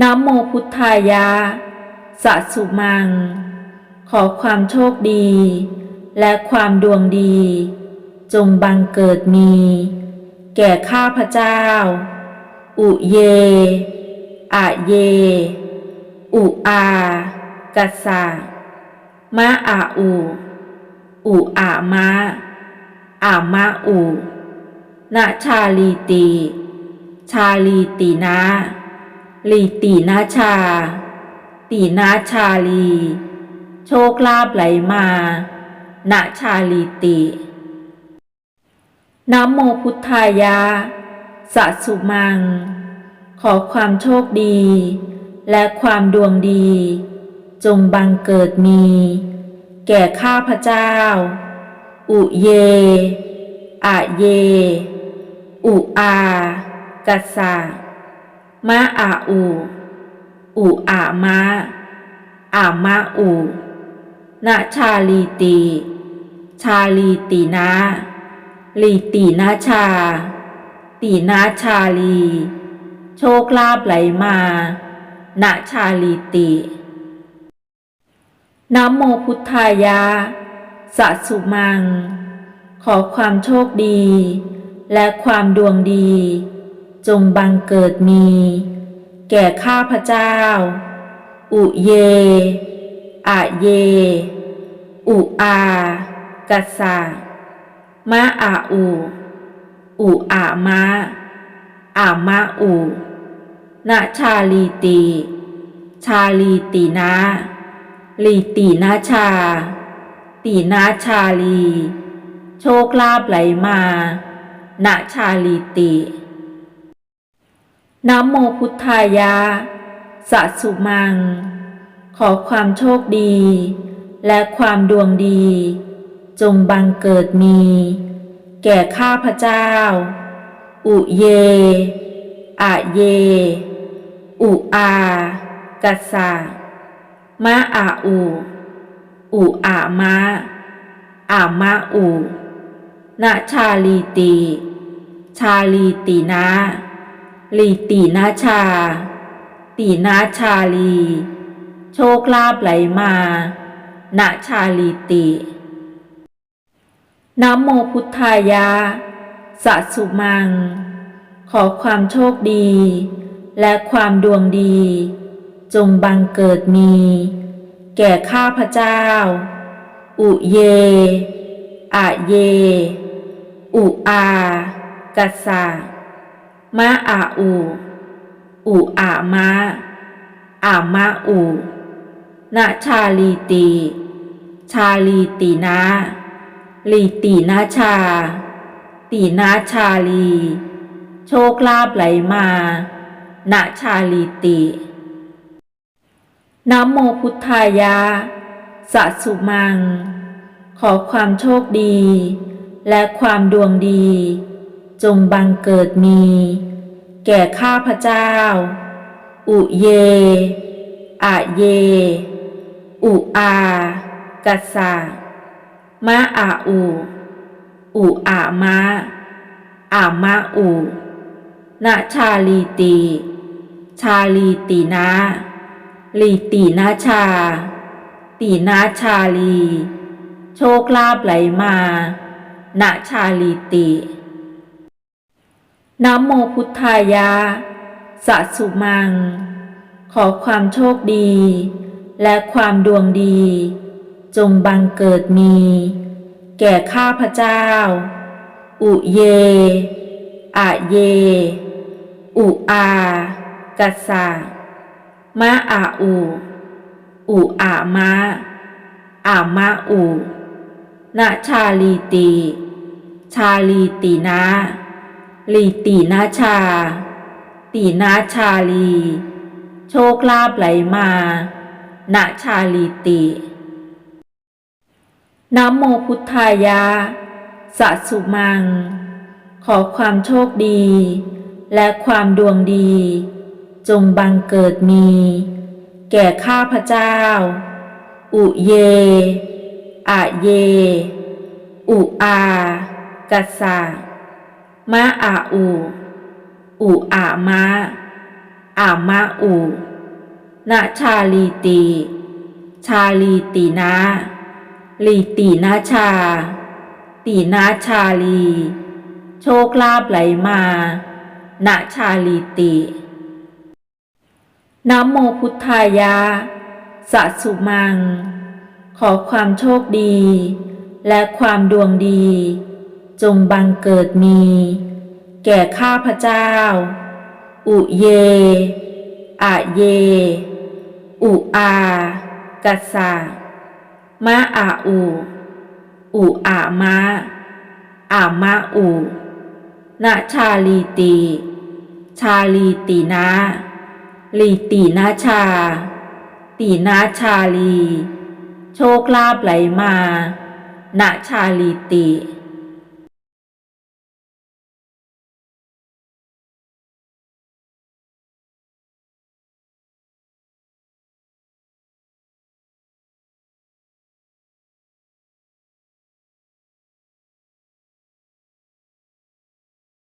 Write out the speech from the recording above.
นะโมพุทธายะสัสุมัง ขอความโชคดี และความดวงดี จงบังเกิดมี แก่ข้าพเจ้า อุเย อะเย อุอา กัสสะมะอาอู อุอามะ อามะอูนะชาลีติชาลีตินะ ลีตีนาชา ตีนาชาลี โชคลาภไหลมาณชาลีตินโมพุทธายะสัสุมัง ขอความโชคดี และความดวงดี จงบังเกิดมี แก่ข้าพเจ้า อุเย อะเย อุอา กัสสะ มะอาอูอุอามะอามะอูนะชาลีตี ชาลีตีนะลีตีนาชา ตีนาชาลี โชคลาภไหลมาณชาลีตินะโมพุทธายะสัสุมัง ขอความโชคดี และความดวงดี จงบังเกิดมี แก่ข้าพเจ้า อุเย อะเย อุอา กัสสะมะอาอู อุอามะ อามะอูนะชาลีตี ชาลีตีนะลีตีนาชา ตีนาชาลี โชคลาภไหลมาณชาลีติ นะโมพุทธายะสัสุมัง ขอความโชคดี และความดวงดี จงบังเกิดมี แก่ข้าพเจ้า อุเย อะเย อุอากัสสะมะอาอูอุอามะ อามะอูนะชาลีตีชาลีตีนะ ลีตีนาชา ตีนาชาลี โชคลาภไหลมาณชาลีตินโมพุทธายะสัสุมัง ขอความโชคดี และความดวงดี จงบังเกิดมี แก่ข้าพเจ้า อุเย อะเย อุอา กัสสะ มะอาอูอุอามะอามะอูนะชาลีตี ชาลีตีนะลีตีนาชา ตีนาชาลี โชคลาภไหลมาณชาลีตินะโมพุทธายะสัสุมัง ขอความโชคดี และความดวงดี จงบังเกิดมี แก่ข้าพเจ้า อุเย อะเย อุอา กัสสะมะอาอู อุอามะ อามะอูนะชาลีตี ชาลีตีนะลีตีนาชา ตีนาชาลี โชคลาภไหลมาณชาลีติ นะโมพุทธายะสัสุมัง ขอความโชคดี และความดวงดี จงบังเกิดมี แก่ข้าพเจ้า อุเย อะเย อุอา กัสสะมะอาอูอุอามะ อามะอูนะชาลีตีชาลีตีนะ ลีตีนาชา ตีนาชาลี โชคลาภไหลมาณชาลีตินโมพุทธายะสัสุมัง ขอความโชคดี และความดวงดี จงบังเกิดมี แก่ข้าพเจ้า อุเย อะเย อุอา กัสสะ มะอาอูอุอามะอามะอูนาชาลีติชาลีตินะลีตินาชา ตีนาชาลี โชคลาภไหลมาณชาลีตินะโมพุทธายะสัสุมัง ขอความโชคดี และความดวงดี จงบังเกิดมี แก่ข้าพเจ้า อุเย อะเย อุอากัสสะมะอาอู อุอามะ อามะอูนาชาลีติชาลีตินะลีตินาชา ตีนาชาลี โชคลาภไหลมาณชาลีติ